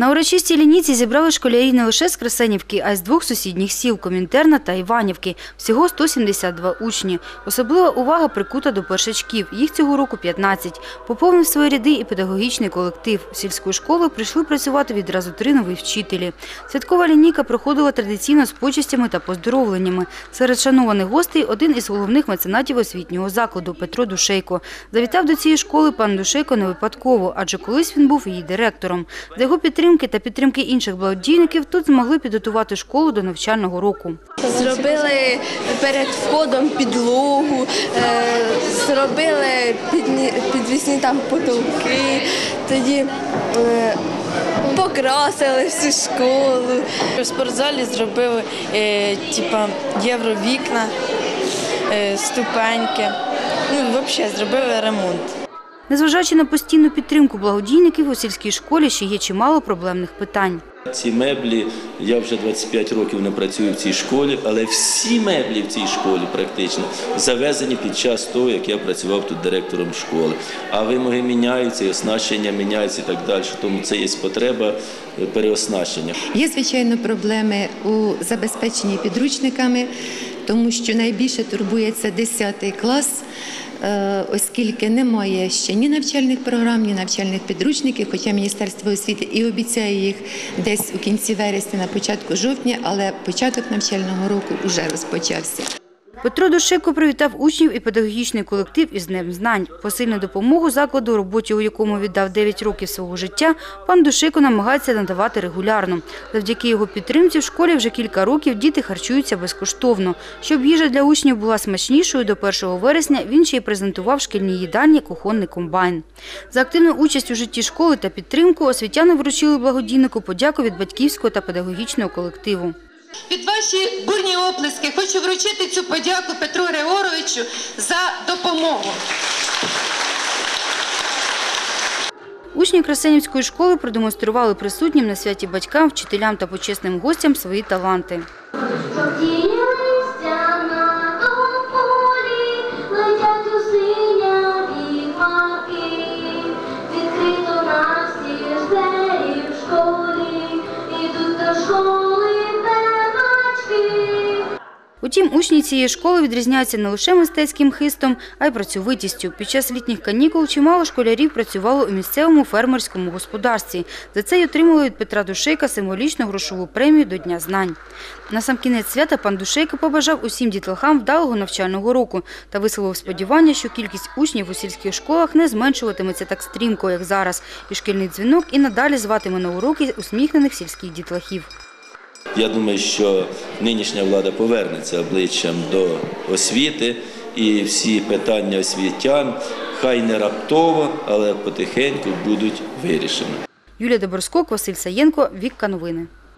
На урочистій лінійці зібрали школярів не лише з Красенівки, а й з двох сусідніх сіл – Комінтерна та Іванівки. Всього 172 учні. Особлива увага прикута до першачків. Їх цього року 15. Поповнив свої ряди і педагогічний колектив. В сільську школу прийшли працювати відразу три нові вчителі. Святкова лінійка проходила традиційно з почестями та поздоровленнями. Серед шанованих гостей – один із головних меценатів освітнього закладу – Петро Душейко. Завітав до цієї школи пан Душейко не випадково, адже колись він був її директором. За його підтримки та підтримки інших благодійників тут змогли підготувати школу до навчального року. Зробили перед входом підлогу, е, зробили підвісні там потолки, тоді е, покрасили всю школу. В спортзалі зробили е, типа євровікна, ступеньки. Ну, взагалі зробили ремонт. Незважаючи на постійну підтримку благодійників, у сільській школі ще є чимало проблемних питань. Ці меблі, я вже 25 років не працюю в цій школі, але всі меблі в цій школі практично завезені під час того, як я працював тут директором школи. А вимоги міняються, і оснащення міняється і так далі. Тому це є потреба е, переоснащення. Є, звичайно, проблеми у забезпеченні підручниками, тому що найбільше турбується 10 клас, е, оскільки немає ще ні навчальних програм, ні навчальних підручників, хоча Міністерство освіти і обіцяє їх десь у кінці вересня, на початку жовтня, але початок навчального року вже розпочався. Петро Душейко привітав учнів і педагогічний колектив із Днем знань. Посильну допомогу закладу, роботі у якому віддав 9 років свого життя, пан Душейко намагається надавати регулярно. Завдяки його підтримці в школі вже кілька років діти харчуються безкоштовно. Щоб їжа для учнів була смачнішою, до 1 вересня він ще й презентував шкільній їдальні кухонний комбайн. За активну участь у житті школи та підтримку освітяни вручили благодійнику подяку від батьківського та педагогічного колективу. Під ваші бурні оплески хочу вручити цю подяку Петру Григоровичу за допомогу. Учні Красенівської школи продемонстрували присутнім на святі батькам, вчителям та почесним гостям свої таланти. Утім, учні цієї школи відрізняються не лише мистецьким хистом, а й працьовитістю. Під час літніх канікул чимало школярів працювало у місцевому фермерському господарстві. За це й отримали від Петра Душейка символічну грошову премію до Дня знань. На сам кінець свята пан Душейко побажав усім дітлахам вдалого навчального року та висловив сподівання, що кількість учнів у сільських школах не зменшуватиметься так стрімко, як зараз, і шкільний дзвінок і надалі зватиме на уроки усміхнених сільських дітлахів. Я думаю, що нинішня влада повернеться обличчям до освіти і всі питання освітян хай не раптово, але потихеньку будуть вирішені. Юлія Доброскок, Василь Саєнко, Вікка Новини.